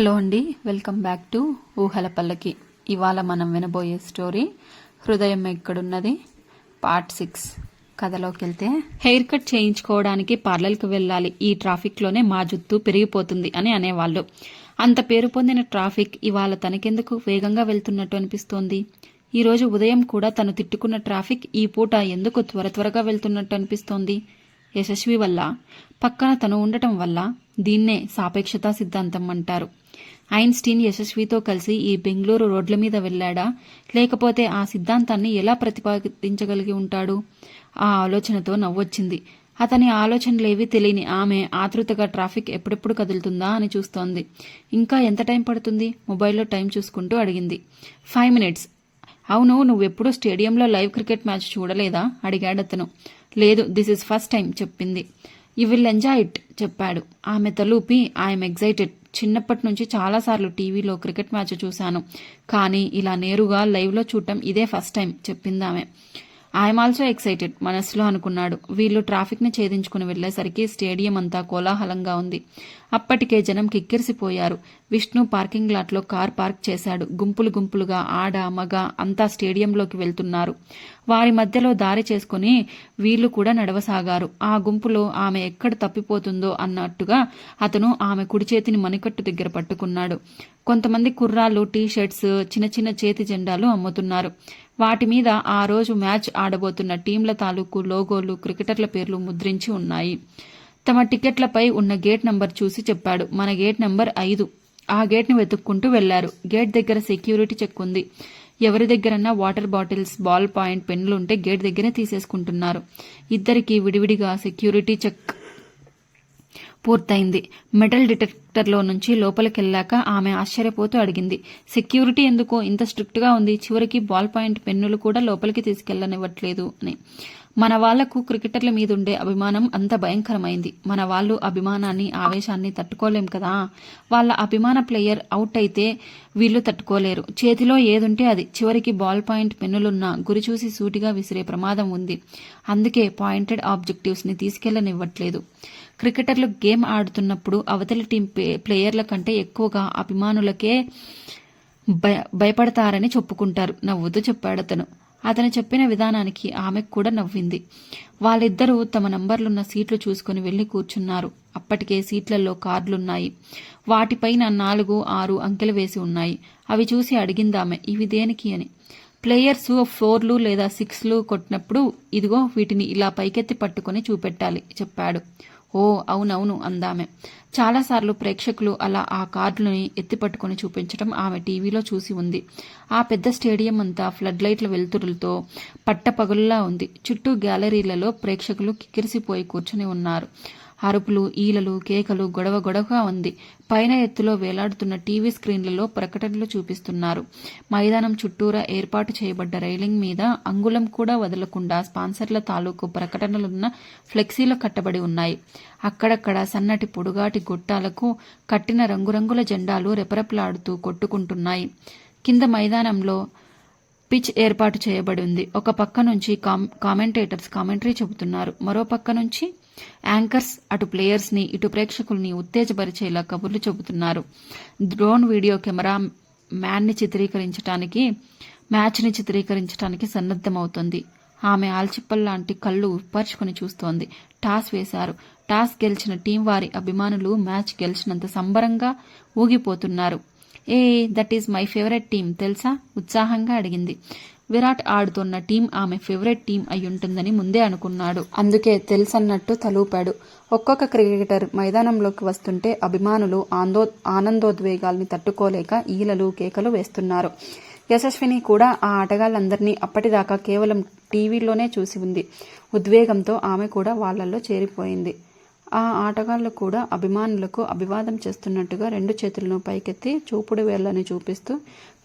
Hello అండి welcome back to ఊహల పల్లకి ఇవాళ మనం వినబోయే స్టోరీ హృదయం ఎక్కడున్నది పార్ట్ సిక్స్. కథలోకి వెళ్తే హెయిర్ కట్ చేయించుకోవడానికి పార్లర్కి వెళ్ళాలి. ఈ ట్రాఫిక్లోనే మా జుత్తు పెరిగిపోతుంది అని అనేవాళ్ళు. అంత పేరు పొందిన ట్రాఫిక్ ఇవాళ తనకెందుకు వేగంగా వెళ్తున్నట్టు అనిపిస్తోంది? ఈరోజు ఉదయం కూడా తను తిట్టుకున్న ట్రాఫిక్ ఈ పూట ఎందుకు త్వర త్వరగా వెళ్తున్నట్టు అనిపిస్తోంది? యశస్వి వల్ల పక్కన తను ఉండటం వల్ల దీన్నే సాపేక్షతా సిద్ధాంతం అంటారు. ఐన్స్టీన్ యశస్వితో కలిసి ఈ బెంగళూరు రోడ్ల మీద వెళ్ళాడా? లేకపోతే ఆ సిద్ధాంతాన్ని ఎలా ప్రతిపాదించగలిగి ఉంటాడు? ఆ ఆలోచనతో నవ్వొచ్చింది. అతని ఆలోచనలేవి తెలియని ఆమె ఆతృతగా ట్రాఫిక్ ఎప్పుడెప్పుడు కదులుతుందా అని చూస్తోంది. ఇంకా ఎంత టైం పడుతుంది? మొబైల్లో టైం చూసుకుంటూ అడిగింది. Five minutes. అవును నువ్వెప్పుడూ స్టేడియంలో లైవ్ క్రికెట్ మ్యాచ్ చూడలేదా? అడిగాడు అతను లేదు దిస్ ఇస్ ఫస్ట్ టైం చెప్పింది. యు విల్ ఎంజాయ్ ఇట్ చెప్పాడు. ఆమె తలూపి ఐఎమ్ ఎగ్జైటెడ్ చిన్నప్పటి నుంచి చాలాసార్లు టీవీలో క్రికెట్ మ్యాచ్ చూశాను. కానీ ఇలా నేరుగా లైవ్లో చూడటం ఇదే ఫస్ట్ టైం చెప్పింది ఆమె. ఐఎమ్ ఆల్సో ఎక్సైటెడ్ మనసులో అనుకున్నాడు. వీళ్ళు ట్రాఫిక్ని ఛేదించుకుని వెళ్ళేసరికి స్టేడియం అంతా కోలాహలంగా ఉంది. అప్పటికే జనం కిక్కిరిసిపోయారు. విష్ణు పార్కింగ్ లాట్లో కార్ పార్క్ చేశాడు. గుంపులు గుంపులుగా ఆడ మగ అంతా స్టేడియంలోకి వెళ్తున్నారు. వారి మధ్యలో దారి చేసుకుని వీళ్ళు కూడా నడవసాగారు. ఆ గుంపులో ఆమె ఎక్కడ తప్పిపోతుందో అన్నట్టుగా అతను ఆమె కుడి చేతిని మణికట్టు దగ్గర పట్టుకున్నాడు. కొంతమంది కుర్రాళ్ళు టీ షర్ట్స్ చిన్న చిన్న చేతి జెండాలు అమ్ముతున్నారు. వాటి మీద ఆ రోజు మ్యాచ్ ఆడబోతున్న టీంల తాలూకు లోగోలు క్రికెటర్ల పేర్లు ముద్రించి ఉన్నాయి. తమ టికెట్లపై ఉన్న గేట్ నంబర్ చూసి చెప్పాడు. మన గేట్ నంబర్ ఐదు. ఆ గేట్ని వెతుక్కుంటూ వెళ్ళారు. గేట్ దగ్గర సెక్యూరిటీ చెక్ ఉంది. ఎవరి దగ్గరన్నా వాటర్ బాటిల్స్ బాల్ పాయింట్ పెన్నులు ఉంటే గేట్ దగ్గరే తీసేసుకుంటున్నారు. ఇద్దరికి విడివిడిగా సెక్యూరిటీ చెక్. పూర్తయింది. మెటల్ డిటెక్టర్లో నుంచి లోపలికెళ్ళాక ఆమె ఆశ్చర్యపోతూ అడిగింది సెక్యూరిటీ ఎందుకు ఇంత స్ట్రిక్ట్గా ఉంది? చివరికి బాల్ పాయింట్ పెన్నులు కూడా లోపలికి తీసుకెళ్ళనివ్వట్లేదు అని. మన వాళ్ళకు క్రికెటర్ల మీదుండే అభిమానం అంత భయంకరమైంది. మన వాళ్ళు అభిమానాన్ని ఆవేశాన్ని తట్టుకోలేం కదా. వాళ్ళ అభిమాన ప్లేయర్ అవుట్ అయితే వీళ్ళు తట్టుకోలేరు. చేతిలో ఏదుంటే అది. చివరికి బాల్ పాయింట్ పెన్నులున్నా గురి చూసి సూటిగా విసిరే ప్రమాదం ఉంది. అందుకే పాయింటెడ్ ఆబ్జెక్టివ్స్ని తీసుకెళ్ళనివ్వట్లేదు క్రికెటర్లు గేమ్ ఆడుతున్నప్పుడు అవతలి టీం ప్లేయర్ల కంటే ఎక్కువగా అభిమానులకే భయ భయపడతారని చెప్పుకుంటారు. నవ్వుతూ చెప్పాడు అతను. అతను చెప్పిన విధానానికి ఆమె కూడా నవ్వింది. వాళ్ళిద్దరూ తమ నంబర్లున్న సీట్లు చూసుకుని వెళ్ళి కూర్చున్నారు. అప్పటికే సీట్లలో కార్డులున్నాయి. వాటిపైన నాలుగు ఆరు అంకెలు వేసి ఉన్నాయి. అవి చూసి అడిగిందామె ఇవి దేనికి అని. ప్లేయర్స్ ఫోర్లు లేదా సిక్స్లు కొట్టినప్పుడు ఇదిగో వీటిని ఇలా పైకెత్తి పట్టుకుని చూపెట్టాలి చెప్పాడు. ఓ అవునవును అందామె. చాలాసార్లు ప్రేక్షకులు అలా ఆ కార్డులని ఎత్తిపట్టుకుని చూపించడం ఆమె టీవీలో చూసి ఉంది. ఆ పెద్ద స్టేడియం అంతా ఫ్లడ్ లైట్ల వెలుతురులతో పట్టపగుల్లా ఉంది. చుట్టూ గ్యాలరీలలో ప్రేక్షకులు కిక్కిరిసిపోయి కూర్చుని ఉన్నారు. అరుపులు ఈలలు కేకలు గొడవ గొడవగా ఉంది. పైన ఎత్తులో వేలాడుతున్న టీవీ స్క్రీన్లలో ప్రకటనలు చూపిస్తున్నారు. మైదానం చుట్టూరా ఏర్పాటు చేయబడ్డ రైలింగ్ మీద అంగుళం కూడా వదలకుండా స్పాన్సర్ల తాలూకు ప్రకటనలున్న ఫ్లెక్సీలు కట్టబడి ఉన్నాయి. అక్కడక్కడ సన్నటి పొడుగాటి గొట్టాలకు కట్టిన రంగురంగుల జెండాలు రెపరెపలాడుతూ కొట్టుకుంటున్నాయి. కింద మైదానంలో పిచ్ ఏర్పాటు చేయబడి ఉంది. ఒక పక్క నుంచి కామెంటేటర్స్ కామెంటరీ చెబుతున్నారు. మరో పక్క నుంచి యాంకర్స్ అటు ప్లేయర్స్ని ఇటు ప్రేక్షకుల్ని ఉత్తేజపరిచేలా కబుర్లు చెబుతున్నారు. డ్రోన్ వీడియో కెమెరా మ్యాన్ని చిత్రీకరించడానికి మ్యాచ్ని చిత్రీకరించడానికి సన్నద్ధమవుతుంది. ఆమె ఆల్చిప్పల్లాంటి కళ్ళు ఉప్పర్చుకుని చూస్తోంది. టాస్ వేశారు. టాస్ గెలిచిన టీం వారి అభిమానులు మ్యాచ్ గెలిచినంత సంబరంగా ఊగిపోతున్నారు. ఏ that is my favourite team తెలుసా? ఉత్సాహంగా అడిగింది. విరాట్ ఆడుతున్న టీం ఆమె ఫేవరెట్ టీం అయ్యుంటుందని ముందే అనుకున్నాడు. అందుకే తెలుసన్నట్టు తలూపాడు. ఒక్కొక్క క్రికెటర్ మైదానంలోకి వస్తుంటే అభిమానులు ఆందో ఆనందోద్వేగాల్ని తట్టుకోలేక ఈలలు కేకలు వేస్తున్నారు. యశస్విని కూడా ఆ ఆటగాళ్ళందరినీ అప్పటిదాకా కేవలం టీవీలోనే చూసి ఉంది. ఉద్వేగంతో ఆమె కూడా వాళ్ళల్లో చేరిపోయింది. ఆ ఆటగాళ్ళు కూడా అభిమానులకు అభివాదం చేస్తున్నట్టుగా రెండు చేతులను పైకెత్తి చూపుడు వేళ్ళని చూపిస్తూ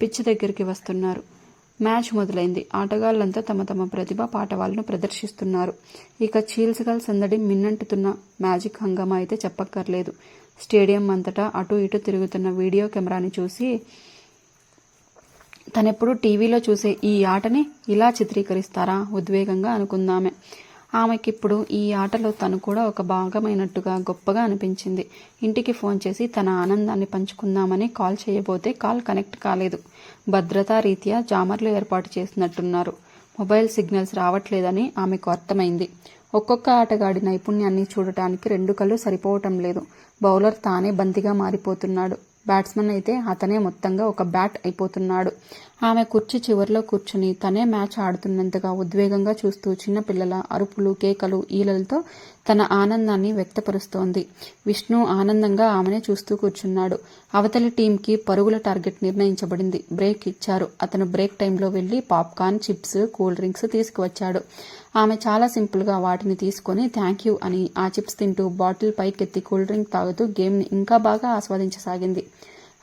పిచ్చి దగ్గరికి వస్తున్నారు. మ్యాచ్ మొదలైంది. ఆటగాళ్ళంతా తమ తమ ప్రతిభ పాటవాలను ప్రదర్శిస్తున్నారు. ఇక చీల్స్గల్ సందడి మిన్నంటుతున్న మ్యాజిక్ హంగామా అయితే చెప్పక్కర్లేదు. స్టేడియం అంతటా అటు ఇటు తిరుగుతున్న వీడియో కెమెరాని చూసి తనెప్పుడు టీవీలో చూసే ఈ ఆటని ఇలా చిత్రీకరిస్తారా? ఉద్వేగంగా అనుకుందామే. ఆమెకిప్పుడు ఈ ఆటలో తను కూడా ఒక భాగమైనట్టుగా గొప్పగా అనిపించింది. ఇంటికి ఫోన్ చేసి తన ఆనందాన్ని పంచుకుందామని కాల్ చేయబోతే కాల్ కనెక్ట్ కాలేదు. భద్రతా రీత్యా జామర్లు ఏర్పాటు చేసినట్టున్నారు. మొబైల్ సిగ్నల్స్ రావట్లేదని ఆమెకు అర్థమైంది. ఒక్కొక్క ఆటగాడి నైపుణ్యాన్ని చూడటానికి రెండు కళ్ళు సరిపోవటం లేదు. బౌలర్ తానే బంతిగా మారిపోతున్నాడు. బ్యాట్స్మెన్ అయితే అతనే మొత్తంగా ఒక బ్యాట్ అయిపోతున్నాడు. ఆమె కుర్చీ చివరిలో కూర్చుని తనే మ్యాచ్ ఆడుతున్నంతగా ఉద్వేగంగా చూస్తూ చిన్నపిల్లల అరుపులు కేకలు ఈలలతో తన ఆనందాన్ని వ్యక్తపరుస్తోంది. విష్ణు ఆనందంగా ఆమెనే చూస్తూ కూర్చున్నాడు. అవతలి టీంకి పరుగుల టార్గెట్ నిర్ణయించబడింది. బ్రేక్ ఇచ్చారు. అతను బ్రేక్ టైంలో వెళ్ళి పాప్కార్న్ చిప్స్ కూల్ డ్రింక్స్ తీసుకువచ్చాడు. ఆమె చాలా సింపుల్గా వాటిని తీసుకొని థ్యాంక్ యూ అని ఆ చిప్స్ తింటూ బాటిల్ పైకెత్తి కూల్ డ్రింక్ తాగుతూ గేమ్ని ఇంకా బాగా ఆస్వాదించసాగింది.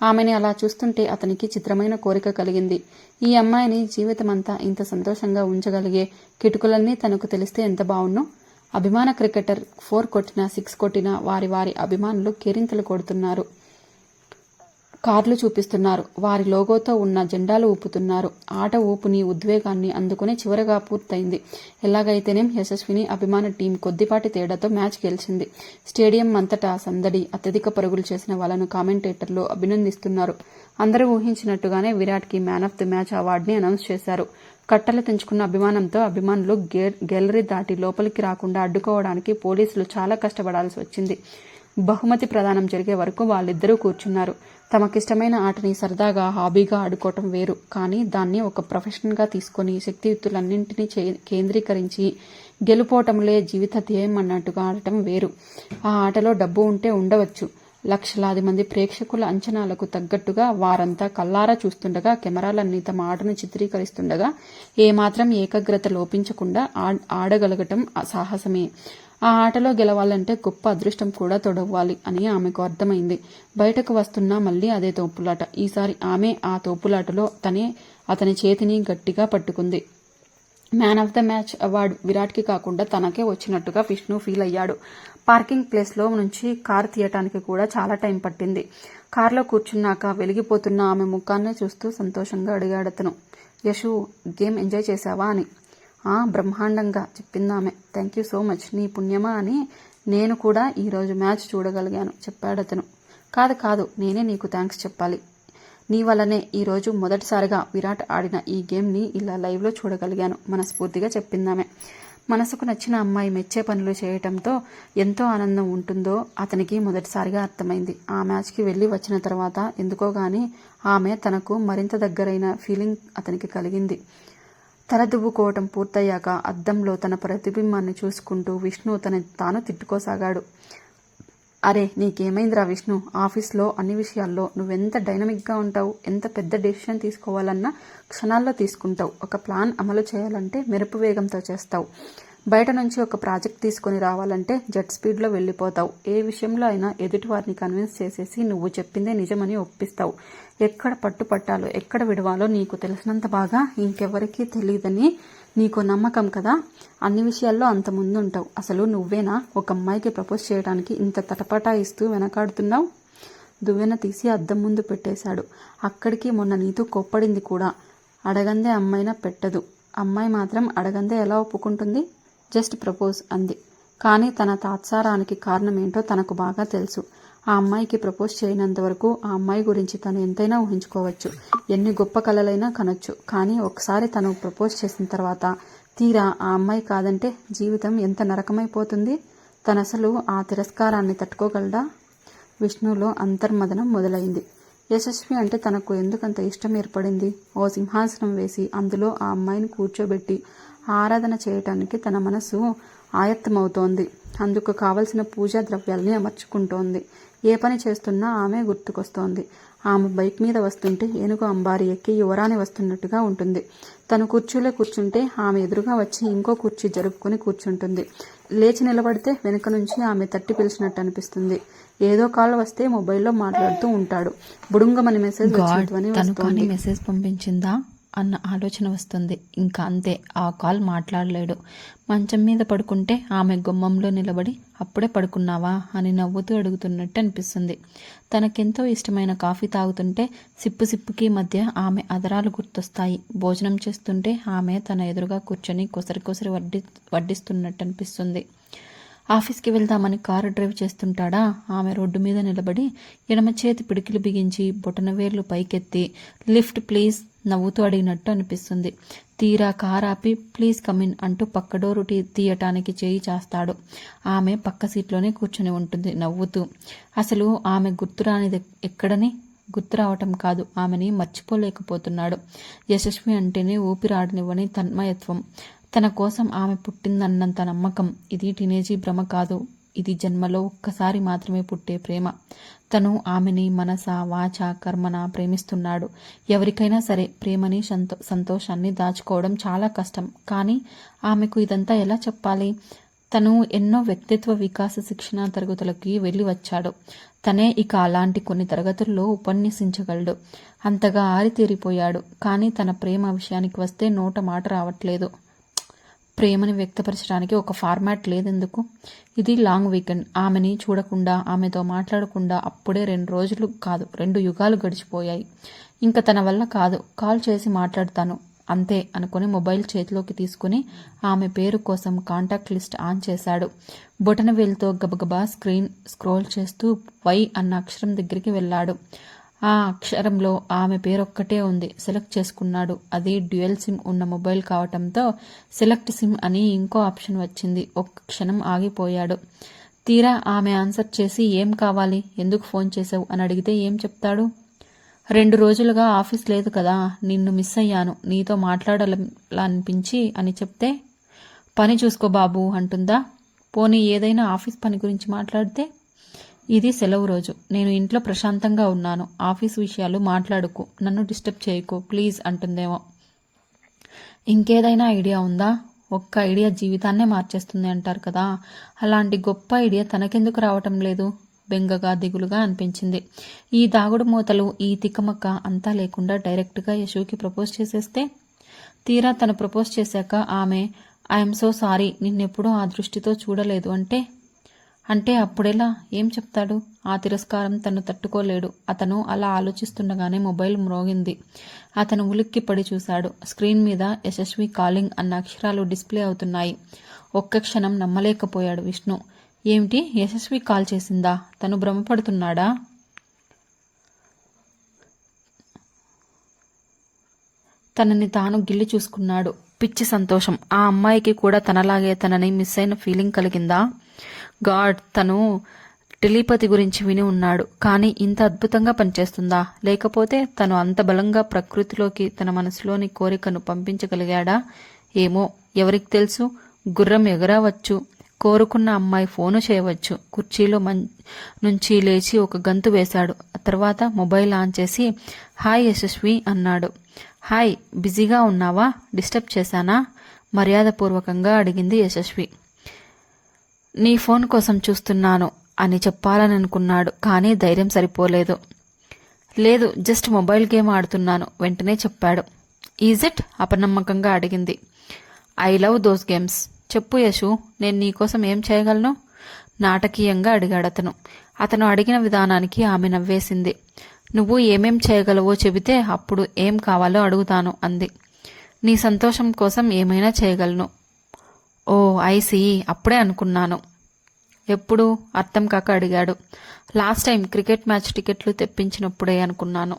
ఆమెని అలా చూస్తుంటే అతనికి చిత్రమైన కోరిక కలిగింది. ఈ అమ్మాయిని జీవితమంతా ఇంత సంతోషంగా ఉంచగలిగే కిటుకులన్నీ తనకు తెలిస్తే ఎంత బావున్నో? అభిమాన క్రికెటర్ ఫోర్ కొట్టినా సిక్స్ కొట్టినా వారి వారి అభిమానులు కేరింతలు కొడుతున్నారు. కార్లు చూపిస్తున్నారు. వారి లోగోతో ఉన్న జెండాలు ఊపుతున్నారు. ఆట ఊపుని ఉద్వేగాన్ని అందుకుని చివరగా పూర్తయింది. ఎలాగైతేనేం యశస్విని అభిమాన టీం కొద్దిపాటి తేడాతో మ్యాచ్ గెలిచింది. స్టేడియం అంతటా సందడి అత్యధిక పరుగులు చేసిన వాళ్ళను కామెంటేటర్లు అభినందిస్తున్నారు. అందరూ ఊహించినట్టుగానే విరాట్కి మ్యాన్ ఆఫ్ ది మ్యాచ్ అవార్డుని అనౌన్స్ చేశారు. కట్టలు తెంచుకున్న అభిమానంతో అభిమానులు గ్యాలరీ దాటి లోపలికి రాకుండా అడ్డుకోవడానికి పోలీసులు చాలా కష్టపడాల్సి వచ్చింది. బహుమతి ప్రదానం జరిగే వరకు వాళ్ళిద్దరూ కూర్చున్నారు. తమకిష్టమైన ఆటని సరదాగా హాబీగా ఆడుకోవటం వేరు. కానీ దాన్ని ఒక ప్రొఫెషన్గా తీసుకొని శక్తియుక్తులన్నింటినీ కేంద్రీకరించి గెలుపోవటంలే జీవిత ధ్యేయం అన్నట్టుగా ఆడటం వేరు. ఆ ఆటలో డబ్బు ఉంటే ఉండవచ్చు. లక్షలాది మంది ప్రేక్షకుల అంచనాలకు తగ్గట్టుగా వారంతా కల్లారా చూస్తుండగా కెమెరాలన్నీ తమ ఆటను చిత్రీకరిస్తుండగా ఏమాత్రం ఏకాగ్రత లోపించకుండా ఆడగలగటం సాహసమే. ఆ ఆటలో గెలవాలంటే గొప్ప అదృష్టం కూడా తొడవ్వాలి అని ఆమెకు అర్థమైంది. బయటకు వస్తున్నా మళ్ళీ అదే తోపులాట. ఈసారి ఆమె ఆ తోపులాటలో తనే అతని చేతిని గట్టిగా పట్టుకుంది. Man of the match award విరాట్కి కాకుండా తనకే వచ్చినట్టుగా విష్ణు ఫీల్ అయ్యాడు. పార్కింగ్ ప్లేస్లో నుంచి కార్ తీయటానికి కూడా చాలా టైం పట్టింది. కార్లో కూర్చున్నాక వెలిగిపోతున్న ఆమె ముఖాన్ని చూస్తూ సంతోషంగా అడిగాడతను యశు గేమ్ ఎంజాయ్ చేశావా? అని. బ్రహ్మాండంగా చెప్పిందామె. థ్యాంక్ యూ సో మచ్ నీ పుణ్యమా అని నేను కూడా ఈరోజు మ్యాచ్ చూడగలిగాను చెప్పాడతను. కాదు కాదు నేనే నీకు థ్యాంక్స్ చెప్పాలి. నీ వల్లనే ఈరోజు మొదటిసారిగా విరాట్ ఆడిన ఈ గేమ్ని ఇలా లైవ్లో చూడగలిగాను మనస్ఫూర్తిగా చెప్పిందామె. మనసుకు నచ్చిన అమ్మాయి మెచ్చే పనులు చేయటంతో ఎంతో ఆనందం ఉంటుందో అతనికి మొదటిసారిగా అర్థమైంది. ఆ మ్యాచ్కి వెళ్ళి వచ్చిన తర్వాత ఎందుకో గాని ఆమె తనకు మరింత దగ్గరైన ఫీలింగ్ అతనికి కలిగింది. తలదువ్వుకోవటం పూర్తయ్యాక అద్దంలో తన ప్రతిబింబాన్ని చూసుకుంటూ విష్ణు తన తాను తిట్టుకోసాగాడు. అరే నీకేమైందిరా విష్ణు? ఆఫీస్లో అన్ని విషయాల్లో నువ్వెంత డైనమిక్గా ఉంటావు? ఎంత పెద్ద డెసిషన్ తీసుకోవాలన్నా క్షణాల్లో తీసుకుంటావు. ఒక ప్లాన్ అమలు చేయాలంటే మెరుపు వేగంతో చేస్తావు. బయట నుంచి ఒక ప్రాజెక్ట్ తీసుకొని రావాలంటే జెట్ స్పీడ్లో వెళ్ళిపోతావు. ఏ విషయంలో అయినా ఎదుటి వారిని కన్విన్స్ చేసేసి నువ్వు చెప్పిందే నిజమని ఒప్పిస్తావు. ఎక్కడ పట్టుపట్టాలో ఎక్కడ విడవాలో నీకు తెలిసినంత బాగా ఇంకెవరికీ తెలియదని నీకు నమ్మకం కదా? అన్ని విషయాల్లో అంత ముందుంటావు. అసలు నువ్వేనా ఒక అమ్మాయికి ప్రపోజ్ చేయడానికి ఇంత తటపటా ఇస్తూ వెనకాడుతున్నావు? దువ్వెన తీసి అద్దం ముందు పెట్టేశాడు. అక్కడికి మొన్న నీతో కొప్పడింది కూడా. అడగందే అమ్మాయినా పెట్టదు. అమ్మాయి మాత్రం అడగందే ఎలా ఒప్పుకుంటుంది? జస్ట్ ప్రపోజ్ అంది. కానీ తన తాత్సారానికి కారణమేంటో తనకు బాగా తెలుసు. ఆ అమ్మాయికి ప్రపోజ్ చేయనంత వరకు ఆ అమ్మాయి గురించి తను ఎంతైనా ఊహించుకోవచ్చు. ఎన్ని గొప్ప కలలైనా కనొచ్చు. కానీ ఒకసారి తను ప్రపోజ్ చేసిన తర్వాత తీరా ఆ అమ్మాయి కాదంటే జీవితం ఎంత నరకమైపోతుంది? తనసలు ఆ తిరస్కారాన్ని తట్టుకోగలడా? విష్ణులో అంతర్మదనం మొదలైంది. యశస్వి అంటే తనకు ఎందుకంత ఇష్టం ఏర్పడింది? ఓ సింహాసనం వేసి అందులో ఆ అమ్మాయిని కూర్చోబెట్టి ఆరాధన చేయటానికి తన మనసు ఆయత్తమవుతోంది. అందుకు కావలసిన పూజా ద్రవ్యాలని అమర్చుకుంటోంది. ఏ పని చేస్తున్నా ఆమె గుర్తుకొస్తోంది. ఆమె బైక్ మీద వస్తుంటే ఏనుగు అంబారి ఎక్కి యువరాని వస్తున్నట్టుగా ఉంటుంది. తను కుర్చీలో కూర్చుంటే ఆమె ఎదురుగా వచ్చి ఇంకో కుర్చీ జరుపుకుని కూర్చుంటుంది. లేచి నిలబడితే వెనుక నుంచి ఆమె తట్టి పిలిచినట్టు అనిపిస్తుంది. ఏదో కాల్ వస్తే మొబైల్లో మాట్లాడుతూ ఉంటాడు. బుడుంగమని మెసేజ్ మెసేజ్ పంపించిందా? అన్న ఆలోచన వస్తుంది. ఇంకా అంతే ఆ కాల్ మాట్లాడలేడు. మంచం మీద పడుకుంటే ఆమె గుమ్మంలో నిలబడి అప్పుడే పడుకున్నావా? అని నవ్వుతూ అడుగుతున్నట్టు అనిపిస్తుంది. తనకెంతో ఇష్టమైన కాఫీ తాగుతుంటే సిప్పు సిప్పుకి మధ్య ఆమె అదరాలు గుర్తొస్తాయి. భోజనం చేస్తుంటే ఆమె తన ఎదురుగా కూర్చొని కొసరి కొసరి వడ్డి వడ్డిస్తున్నట్టు అనిపిస్తుంది. ఆఫీస్కి వెళ్దామని కారు డ్రైవ్ చేస్తుంటాడా? ఆమె రోడ్డు మీద నిలబడి ఎడమ చేతి పిడికిలు బిగించి బొటనవేర్లు పైకెత్తి లిఫ్ట్ ప్లీజ్ నవ్వుతూ అడిగినట్టు అనిపిస్తుంది. తీరా కారాపి ప్లీజ్ కమిన్ అంటూ పక్క డోరు తీయటానికి చేయి చేస్తాడు. ఆమె పక్క సీట్లోనే కూర్చొని ఉంటుంది నవ్వుతూ. అసలు ఆమె గుర్తురానిది ఎక్కడని? గుర్తు రావటం కాదు. ఆమెని మర్చిపోలేకపోతున్నాడు. యశస్వి అంటేనే ఊపిరాడనివ్వని తన్మయత్వం. తన కోసం ఆమె పుట్టిందన్నంత నమ్మకం. ఇది టీనేజీ భ్రమ కాదు. ఇది జన్మలో ఒక్కసారి మాత్రమే పుట్టే ప్రేమ. తను ఆమెని మనస వాచ కర్మన ప్రేమిస్తున్నాడు. ఎవరికైనా సరే ప్రేమని సంతో సంతోషాన్ని దాచుకోవడం చాలా కష్టం. కానీ ఆమెకు ఇదంతా ఎలా చెప్పాలి? తను ఎన్నో వ్యక్తిత్వ వికాస శిక్షణ తరగతులకి వెళ్ళి వచ్చాడు. తనే ఇక అలాంటి కొన్ని తరగతుల్లో ఉపన్యసించగలడు. అంతగా ఆరితేరిపోయాడు. కానీ తన ప్రేమ విషయానికి వస్తే నోట మాట రావట్లేదు. ప్రేమని వ్యక్తపరచడానికి ఒక ఫార్మాట్ లేదెందుకు? ఇది లాంగ్ వీకెండ్. ఆమెని చూడకుండా ఆమెతో మాట్లాడకుండా అప్పుడే రెండు రోజులు కాదు రెండు యుగాలు గడిచిపోయాయి. ఇంకా తన వల్ల కాదు. కాల్ చేసి మాట్లాడతాను. అంతే అనుకుని మొబైల్ చేతిలోకి తీసుకుని ఆమె పేరు కోసం కాంటాక్ట్ లిస్ట్ ఆన్ చేశాడు. బొటనవేలుతో గబగబా స్క్రీన్ స్క్రోల్ చేస్తూ వై అన్న అక్షరం దగ్గరికి వెళ్ళాడు. ఆ అక్షరంలో ఆమె పేరొక్కటే ఉంది. సెలెక్ట్ చేసుకున్నాడు. అది డ్యూయల్ సిమ్ ఉన్న మొబైల్ కావటంతో సెలెక్ట్ సిమ్ అని ఇంకో ఆప్షన్ వచ్చింది. ఒక్క క్షణం ఆగిపోయాడు. తీరా ఆమె ఆన్సర్ చేసి ఏం కావాలి? ఎందుకు ఫోన్ చేసావు అని అడిగితే ఏం చెప్తాడు? రెండు రోజులుగా ఆఫీస్ లేదు కదా. నిన్ను మిస్ అయ్యాను. నీతో మాట్లాడాలనిపించి అని చెప్తే పని చూసుకో బాబు అంటుందా? పోనీ ఏదైనా ఆఫీస్ పని గురించి మాట్లాడితే ఇది సెలవు రోజు. నేను ఇంట్లో ప్రశాంతంగా ఉన్నాను. ఆఫీస్ విషయాలు మాట్లాడుకో. నన్ను డిస్టర్బ్ చేయకు. ప్లీజ్ అంటుందేమో. ఇంకేదైనా ఐడియా ఉందా? ఒక్క ఐడియా జీవితాన్నే మార్చేస్తుంది అంటారు కదా. అలాంటి గొప్ప ఐడియా తనకెందుకు రావటం లేదు? బెంగగా దిగులుగా అనిపించింది. ఈ దాగుడు మూతలు ఈ తికమక్క అంతా లేకుండా డైరెక్ట్గా యశుకి ప్రపోజ్ చేసేస్తే? తీరా తను ప్రపోజ్ చేశాక ఆమె ఐఎమ్ సో సారీ. నిన్నెప్పుడూ ఆ దృష్టితో చూడలేదు. అంటే అంటే అప్పుడెలా? ఏం చెప్తాడు? ఆ తిరస్కారం తను తట్టుకోలేడు. అతను అలా ఆలోచిస్తుండగానే మొబైల్ మ్రోగింది. అతను ఉలిక్కి పడి చూశాడు. స్క్రీన్ మీద యశస్వి కాలింగ్ అన్న అక్షరాలు డిస్ప్లే అవుతున్నాయి. ఒక్క క్షణం నమ్మలేకపోయాడు విష్ణు. ఏమిటి? యశస్వి కాల్ చేసిందా? తను భ్రమపడుతున్నాడా? తనని తాను గిల్లి చూసుకున్నాడు. పిచ్చి సంతోషం. ఆ అమ్మాయికి కూడా తనలాగే తనని మిస్ అయిన ఫీలింగ్ కలిగిందా? గాడ్ తను టెలిపతి గురించి విని ఉన్నాడు. కానీ ఇంత అద్భుతంగా పనిచేస్తుందా? లేకపోతే తను అంత బలంగా ప్రకృతిలోకి తన మనసులోని కోరికను పంపించగలిగాడా? ఏమో ఎవరికి తెలుసు? గుర్రం ఎగరవచ్చు కోరుకున్న అమ్మాయి ఫోను చేయవచ్చు కుర్చీలో మం నుంచి లేచి ఒక గంతు వేశాడు. ఆ తర్వాత మొబైల్ ఆన్ చేసి హాయ్ యశస్వి అన్నాడు. హాయ్ బిజీగా ఉన్నావా? డిస్టర్బ్ చేశానా? మర్యాదపూర్వకంగా అడిగింది యశస్వి. నీ ఫోన్ కోసం చూస్తున్నాను అని చెప్పాలని అనుకున్నాడు కానీ ధైర్యం సరిపోలేదు. లేదు జస్ట్ మొబైల్ గేమ్ ఆడుతున్నాను వెంటనే చెప్పాడు. Is it? అపనమ్మకంగా అడిగింది. I love those games. చెప్పు యశు నేను నీకోసం ఏం చేయగలను? నాటకీయంగా అడిగాడు అతను. అతను అడిగిన విధానానికి ఆమె నవ్వేసింది. నువ్వు ఏమేం చేయగలవో చెబితే అప్పుడు ఏం కావాలో అడుగుతాను అంది. నీ సంతోషం కోసం ఏమైనా చేయగలను. ఓ ఐసి అప్పుడే అనుకున్నాను. ఎప్పుడు? అర్థం కాక అడిగాడు. లాస్ట్ టైం క్రికెట్ మ్యాచ్ టికెట్లు తెప్పించినప్పుడే అనుకున్నాను.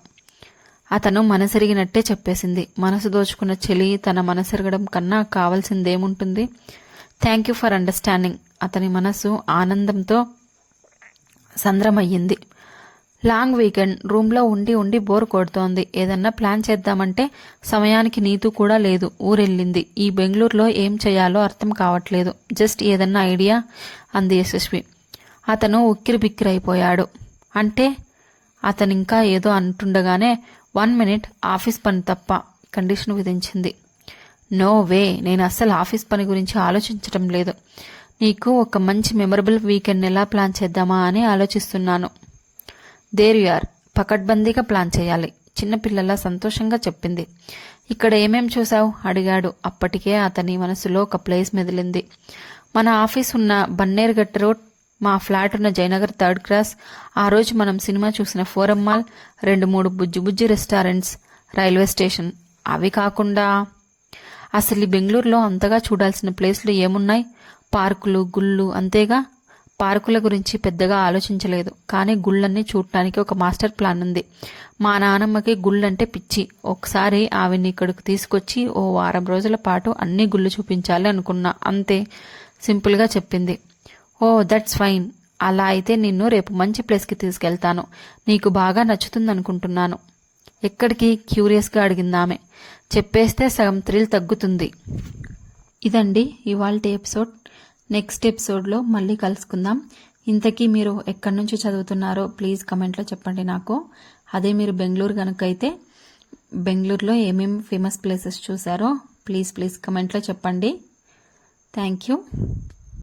అతను మనసెరిగినట్టే చెప్పేసింది. మనసు దోచుకున్న చెలి తన మనసెరగడం కన్నా కావాల్సిందేముంటుంది? Thank you for understanding. అతని మనసు ఆనందంతో సంద్రమయ్యింది. లాంగ్ వీకెండ్ రూమ్లో ఉండి ఉండి బోర్ కొడుతోంది. ఏదన్నా ప్లాన్ చేద్దామంటే సమయానికి నీతు కూడా లేదు. ఊరెళ్ళింది. ఈ బెంగళూరులో ఏం చేయాలో అర్థం కావట్లేదు. జస్ట్ ఏదన్నా ఐడియా అంది యశస్వి. అతను ఉక్కిరి బిక్కిరైపోయాడు అంటే అతనింకా ఇంకా ఏదో అంటుండగానే వన్ మినిట్ ఆఫీస్ పని తప్ప కండిషన్ విధించింది. No way. నేను అస్సలు ఆఫీస్ పని గురించి ఆలోచించటం లేదు. నీకు ఒక మంచి మెమరబుల్ వీకెండ్ ఎలా ప్లాన్ చేద్దామా అని ఆలోచిస్తున్నాను. దేర్ యు ఆర్ పకడ్బందీగా ప్లాన్ చేయాలి. చిన్నపిల్లల సంతోషంగా చెప్పింది. ఇక్కడ ఏమేం చూసావు అడిగాడు. అప్పటికే అతని మనసులో ఒక ప్లేస్ మెదిలింది. మన ఆఫీస్ ఉన్న బన్నేరుగట్ట రోడ్ మా ఫ్లాట్ ఉన్న జయనగర్ థర్డ్ క్రాస్ ఆ రోజు మనం సినిమా చూసిన ఫోరం మాల్ రెండు మూడు బుజ్జి బుజ్జి రెస్టారెంట్స్ రైల్వే స్టేషన్. అవి కాకుండా అసలు ఈ బెంగళూరులో అంతగా చూడాల్సిన ప్లేస్లు ఏమున్నాయి? పార్కులు గుళ్ళు అంతేగా? పార్కుల గురించి పెద్దగా ఆలోచించలేదు. కానీ గుళ్ళన్నీ చూడటానికి ఒక మాస్టర్ ప్లాన్ ఉంది. మా నానమ్మకి గుళ్ళంటే పిచ్చి. ఒకసారి ఆవిని ఇక్కడికి తీసుకొచ్చి ఓ వారం రోజుల పాటు అన్ని గుళ్ళు చూపించాలి అనుకున్నా. అంతే సింపుల్గా చెప్పింది. Oh that's fine. అలా అయితే నిన్ను రేపు మంచి ప్లేస్కి తీసుకెళ్తాను. నీకు బాగా నచ్చుతుందనుకుంటున్నాను. ఎక్కడికి? క్యూరియస్గా అడిగింది ఆమె. చెప్పేస్తే సగం థ్రిల్ తగ్గుతుంది. ఇదండి ఇవాళ ఎపిసోడ్. నెక్స్ట్ ఎపిసోడ్లో మళ్ళీ కలుసుకుందాం. ఇంతకీ మీరు ఎక్కడి నుంచి చదువుతున్నారో ప్లీజ్ కమెంట్లో చెప్పండి నాకు. అదే మీరు బెంగళూరు కనుక అయితే బెంగళూరులో ఏమేమి ఫేమస్ ప్లేసెస్ చూసారో ప్లీజ్ ప్లీజ్ కమెంట్లో చెప్పండి. Thank you.